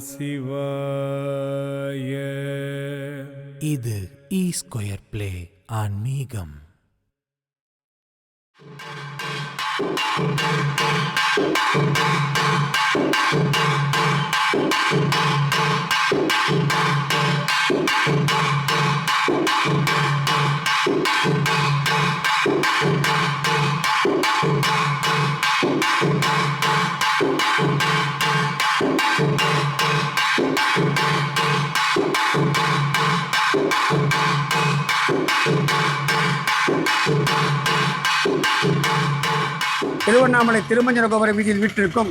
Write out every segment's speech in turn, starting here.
சிவாய இது E square play ஆன்மீகம் திருவண்ணாமலை திருமஞ்சன கோபுர வீதியில் வீட்டிற்கும்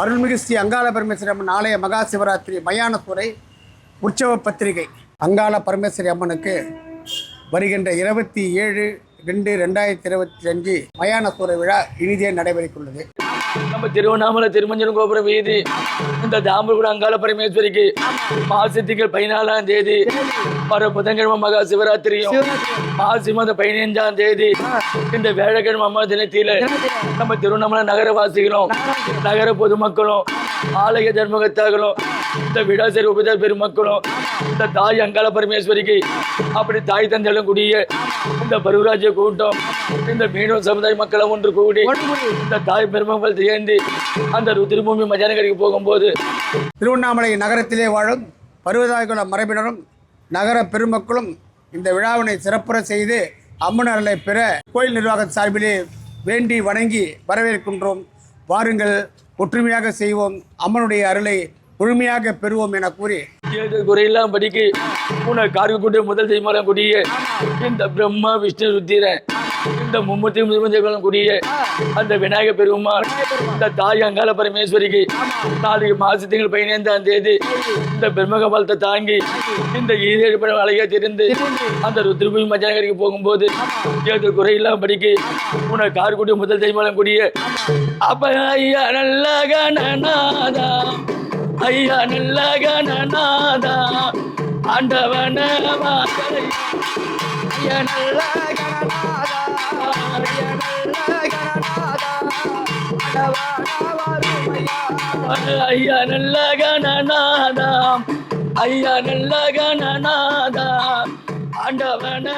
அருள்மிகு ஸ்ரீ அங்காள பரமேஸ்வரி அம்மன் ஆலய மகா சிவராத்திரி மயானத்துறை உற்சவ பத்திரிகை. அங்காள பரமேஸ்வரி அம்மனுக்கு வருகின்ற இருபத்தி ஏழு ரெண்டு ரெண்டாயிரத்தி இருபத்தி அஞ்சு மயானசூரை விழா இனிதே நடைபெறவுள்ளது நம்ம திருவண்ணாமலை திருமஞ்சனம் கோபுரம் வீதி இந்த தாம்பரகுட அங்காள பரமேஸ்வரிக்கு மாசத்துக்கு பதினாலாம் தேதி வர புதன்கிழமை மகா சிவராத்திரியும் மாசி மாதம் பதினைஞ்சாம் தேதி இந்த வேழக்கிழமை அம்மா தினத்தில நம்ம திருவண்ணாமலை நகரவாசிகளும் நகர பொதுமக்களும் ஆலய தர்மகத்தாக்களும் இந்த விடாசரி உபதர் பெருமக்களும் இந்த தாய் அங்காள பரமேஸ்வரிக்கு அப்படி தாய் தந்தைகளும் கூடிய இந்த பருவராஜ்ய கூட்டம் இந்த மீனவ சமுதாய மக்களை ஒன்று கூடி இந்த தாய் பெருமக்கள் தேர்ந்து அந்த ருத்ரபூமி மஜானகரிக்கு போகும்போது திருவண்ணாமலை நகரத்திலே வாழும் பருவதாய்குல மரபினரும் நகர பெருமக்களும் இந்த விழாவினை சிறப்புற செய்து அம்மன் அருளை பெற கோயில் நிர்வாக சார்பிலே வேண்டி வணங்கி வரவேற்கின்றோம். வாருங்கள் ஒற்றுமையாக செய்வோம் அம்மனுடைய அருளை முழுமையாக பெறுவோம் என கூறி. குறையெல்லாம் படிக்கு உன முதல் தெய்வம் கூடிய இந்த பிரம்மா விஷ்ணு ருத்திரன் இந்த மும்மூர்த்தி முதல்வர்களும் கூடிய அந்த விநாயக பெருமாள் இந்த தாய் அங்காள பரமேஸ்வரிக்கு நாளைக்கு மாசி திங்கள் பதினைந்தாம் தேதி இந்த பிரம்மகபாலத்தை தாங்கி இந்த ஈரேழு படம் அழகா திருந்து அந்த ருத்ரபூமி மஜானகரிக்கு போகும்போது ஏது குறையெல்லாம் படிக்கு. உன கார்கூட்டிய முதல் தெய்வம் கூடிய அப்ப ஐயா நல்ல கணநாதா ஐயா நல்ல கணநாதா ஆண்டவன ஐயா நல்ல கணநாதா ஐயா நல்ல கணநாதாம். ஐயா நல்ல கணநாதாம். ஆண்டவன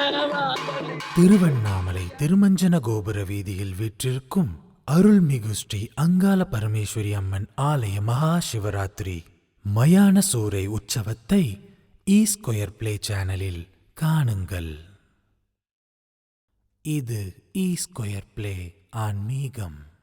திருவண்ணாமலை திருமஞ்சன கோபுர வீதியில் விற்றிருக்கும் அருள்மிகு ஸ்ரீ அங்காள பரமேஸ்வரி அம்மன் ஆலய மகா சிவராத்திரி மயான சூரை உற்சவத்தை ஈஸ்கொயர் ஸ்கொயர் பிளே சேனலில் காணுங்கள். இது இ ஸ்கொயர் பிளே ஆன்மீகம்.